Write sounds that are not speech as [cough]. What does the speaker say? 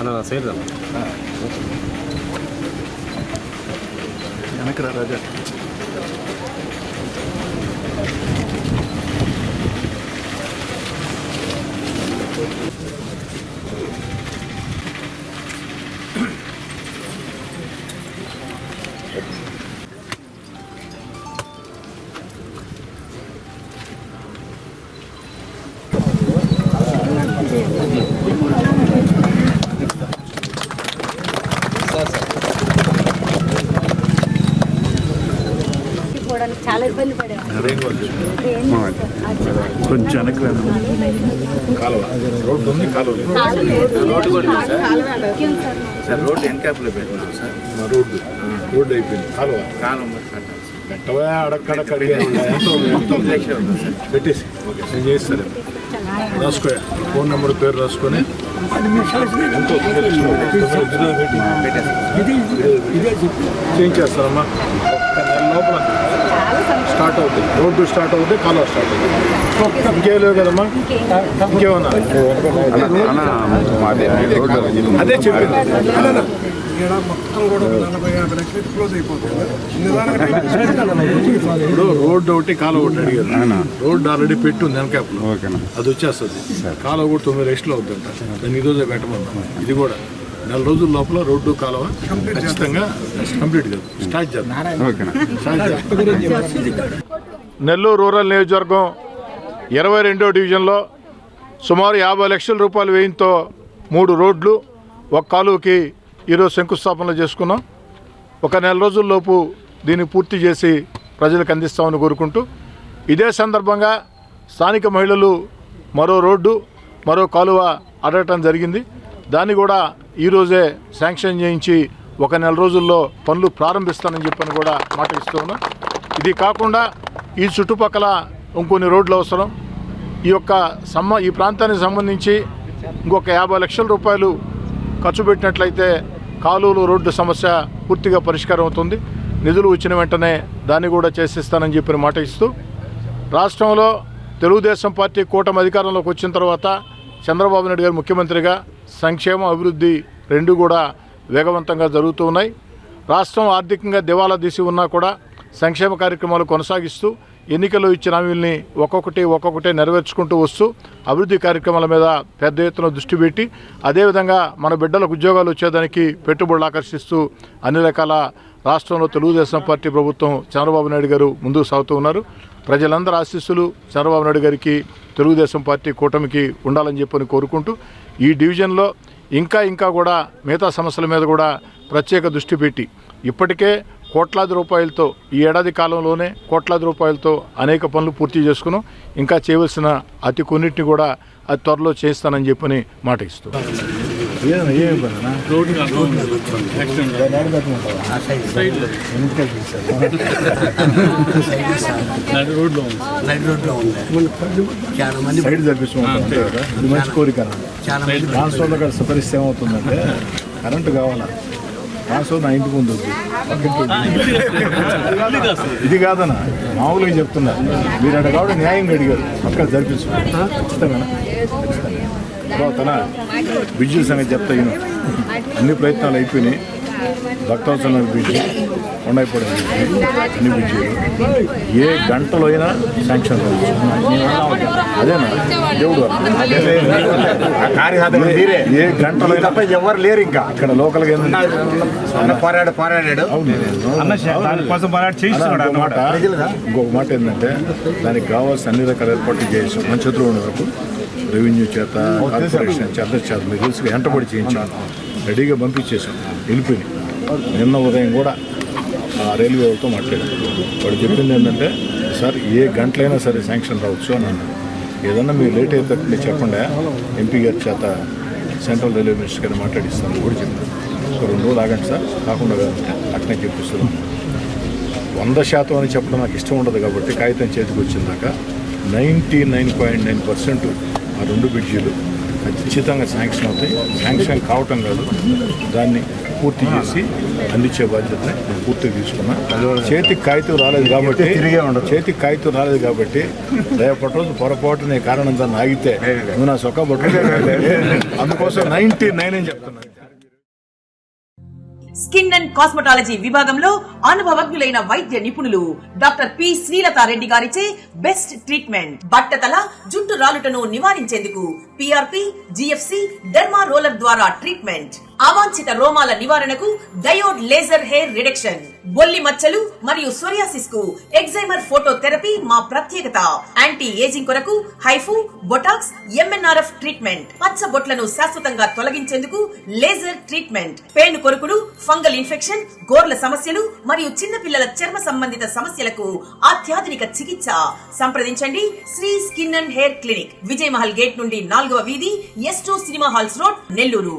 అన్న సైడ్ రా వెనక్కి రా రాజా పోవడానికి చాలా ఇబ్బంది పడేవాళ్ళు చేస్తారు? కొంచెం వెనక్కి రా కాలువ రోడ్డు ఉంది కాలువ. రోడ్డు కూడా సార్ రోడ్డు ఎన్కాప్లో పెట్టినాం సార్ రోడ్డు రోడ్డు అయిపోయింది కాలువ కాలువ పెట్టవా పెట్టేసి ఓకే చేస్తాను రాసుకో. ఫోన్ నెంబర్ పేరు రాసుకొని. ఎంతో తొమ్మిది లక్షలు ఇందులో పెట్టి చేంజ్ చేస్తారమ్మా. ఒక్క నెల లోపల స్టార్ట్ అవుతుంది రోడ్డు స్టార్ట్ అవుతుంది కాలువ స్టార్ట్ అవుతుంది ఇంకేం లేవు కదమ్మా? ఇంకేమన్నా? అదే చెప్పింది. [laughs] ఇప్పుడు రోడ్డు ఒకటి కాలువ ఒకటి అడిగారు. రోడ్డు ఆల్రెడీ పెట్టి ఉంది వెనకాపులో అది వచ్చేస్తుంది. కాలువ కూడా తొమ్మిది రెస్టులు అవుతుందంట. దాన్ని ఈ రోజే పెట్టమన్నా. ఇది కూడా. నెల రోజుల లోపల రోడ్డు కాలువ ఖచ్చితంగా కంప్లీట్ కాదు స్టార్ట్ చేద్దాం. స్టార్ట్ చేద్దాం. నెల్లూరు రూరల్ నియోజకవర్గం ఇరవై రెండో డివిజన్లో సుమారు యాభై లక్షల రూపాయల వ్యయంతో మూడు రోడ్లు ఒక కాలువకి ఈరోజు శంకుస్థాపనలు చేసుకున్నాం. ఒక నెల రోజుల్లోపు దీన్ని పూర్తి చేసి ప్రజలకు అందిస్తామని కోరుకుంటూ ఇదే సందర్భంగా స్థానిక మహిళలు మరో రోడ్డు మరో కాలువ అడగటం జరిగింది. దాన్ని కూడా ఈరోజే శాంక్షన్ చేయించి ఒక నెల రోజుల్లో పనులు ప్రారంభిస్తానని చెప్పని కూడా మాట ఇస్తూ ఉన్నాం. ఇది కాకుండా ఈ చుట్టుపక్కల ఇంకొన్ని రోడ్లు అవసరం. ఈ యొక్క సమ్మ ఈ ప్రాంతానికి సంబంధించి ఇంకొక యాభై లక్షల రూపాయలు ఖర్చు పెట్టినట్లయితే కాలువలు రోడ్డు సమస్య పూర్తిగా పరిష్కారం అవుతుంది. నిధులు వచ్చిన వెంటనే దాన్ని కూడా చేసిస్తానని చెప్పిన మాట ఇస్తూ రాష్ట్రంలో తెలుగుదేశం పార్టీ కూటమి అధికారంలోకి వచ్చిన తర్వాత చంద్రబాబు నాయుడు గారు ముఖ్యమంత్రిగా సంక్షేమ అభివృద్ధి రెండు కూడా వేగవంతంగా జరుగుతూ ఉన్నాయి. రాష్ట్రం ఆర్థికంగా దివాలా తీసి ఉన్నా కూడా సంక్షేమ కార్యక్రమాలు కొనసాగిస్తూ ఎన్నికల్లో ఇచ్చిన హామీల్ని ఒక్కొక్కటి ఒక్కొక్కటి నెరవేర్చుకుంటూ వస్తూ అభివృద్ధి కార్యక్రమాల మీద పెద్ద ఎత్తున దృష్టి పెట్టి అదేవిధంగా మన బిడ్డలకు ఉద్యోగాలు వచ్చేదానికి పెట్టుబడులు ఆకర్షిస్తూ అన్ని రకాల రాష్ట్రంలో తెలుగుదేశం పార్టీ ప్రభుత్వం చంద్రబాబు నాయుడు గారు ముందుకు సాగుతూ ఉన్నారు. ప్రజలందరూ ఆశీస్సులు చంద్రబాబు నాయుడు గారికి తెలుగుదేశం పార్టీ కూటమికి ఉండాలని చెప్పని కోరుకుంటూ ఈ డివిజన్లో ఇంకా ఇంకా కూడా మిగతా సమస్యల మీద కూడా ప్రత్యేక దృష్టి పెట్టి ఇప్పటికే కోట్లాది రూపాయలతో ఈ ఏడాది కాలంలోనే కోట్లాది రూపాయలతో అనేక పనులు పూర్తి చేసుకున్నాం. ఇంకా చేయవలసిన అతి కొన్నిటిని కూడా అతి త్వరలో చేస్తానని చెప్పని మాట ఇస్తూ ఏదైనా ఏమి ఇబ్బందినా రోడ్లో సైడ్ జరిపిస్తాం ఇది మంచి కోరిక చాలా మంది ట్రాన్స్ఫర్లో పరిస్థితి ఏమవుతుందంటే కరెంటు కావాలా? ట్రాన్స్ఫర్ నా ఇంటి ముందు ఉంది. ఇది కాదన్న. మామూలుగా చెప్తున్నా. మీరు అక్కడ కాబట్టి న్యాయంగా అడిగారు. అక్కడ జరిపించు ఖచ్చితంగా తన బిడ్జుల సంగతి చెప్తా ఈయన. అన్ని ప్రయత్నాలు అయిపోయినాయి. భక్తవత్సల బ్రిడ్జి కొండైపూడి బ్రిడ్జి అన్ని బ్రిడ్జీలు ఏ గంటలో అయినా శాంక్షన్. అదేనా? దేవుడు ఏ గంటలో అయినా ఎవరు లేరు ఇంకా. ఇక్కడ లోకల్గా పోరాడు పోరాడాడు. మాట. ఇంకొక మాట ఏంటంటే దానికి కావాల్సిన అన్ని రకాల ఏర్పాట్లు చేసాం మన చేతిలో ఉన్న వరకు. రెవెన్యూ చేత కార్పొరేషన్ చేత చేత మీకు తెలుసు వెంటబడి చేయించాం రెడీగా పంపించేసాం వెళ్ళిపోయి నిన్న ఉదయం కూడా ఆ రైల్వే వాళ్ళతో మాట్లాడాం వాడు చెప్పింది ఏంటంటే సార్ ఏ గంటలైనా సరే శాంక్షన్ రావచ్చు అని అన్నాడు ఏదన్నా మీరు లేట్ అయితే చెప్పండి ఎంపీ గారి చేత సెంట్రల్ రైల్వే మినిస్టర్ గారిని మాట్లాడిస్తాను కూడా చెప్పాను సో రెండు రోజులు ఆగండి సార్ కాకుండా అట్నే చెప్పిస్తున్నాను వంద శాతం అని చెప్పడం నాకు ఇష్టం ఉండదు కాబట్టి కాగితం చేతికి వచ్చిందాక ninety nine point nine percent ఆ రెండు బ్రిడ్జీలు ఖచ్చితంగా శాంక్షన్ అవుతాయి. శాంక్షన్ కావటం కాదు. దాన్ని పూర్తి చేసి అందించే బాధ్యత పూర్తిగా తీసుకున్నా. చేతికి కాగితం రాలేదు కాబట్టి తిరిగే ఉండదు. చేతికి కాగితం రాలేదు కాబట్టి రేపటి రోజు పొరపాటు నీ కారణం దాన్ని ఆగితే నువ్వు నా సొక్క అందుకోసం నైన్టీ నైన్ అని చెప్తున్నాను స్కిన్ అండ్ కాస్మెటాలజీ విభాగంలో అనుభవజ్ఞులైన వైద్య నిపుణులు డాక్టర్ పి శ్రీలతారెడ్డి గారిచే బెస్ట్ ట్రీట్మెంట్. బట్టతల జుట్టు రాలుటను నివారించేందుకు పిఆర్పి జిఎఫ్సి డెర్మా రోలర్ ద్వారా ట్రీట్మెంట్. అవాంఛిత రోమాల నివారణకు డయోడ్ లేజర్ హెయిర్ రిడక్షన్. బొల్లి మచ్చలు మరియు సోరియాసిస్కు ఎగ్జైమర్ ఫోటో థెరపీ మా ప్రత్యేకత. యాంటీ ఏజింగ్ కొరకు హైఫు బొటాక్స్ ఎంఎన్ఆర్ఎఫ్ ట్రీట్మెంట్. పచ్చ బొట్లను శాశ్వతంగా తొలగించేందుకు లేజర్ ట్రీట్మెంట్. పేను కొరుకుడు ఫంగల్ ఇన్ఫెక్షన్ గోర్ల సమస్యలు మరియు చిన్నపిల్లల చర్మ సంబంధిత సమస్యలకు అత్యాధునిక చికిత్స. సంప్రదించండి Sri skin and hair clinic Vijay Mahal gate నుండి నాలుగు నాలుగవ వీధి S two cinema halls road Nellore.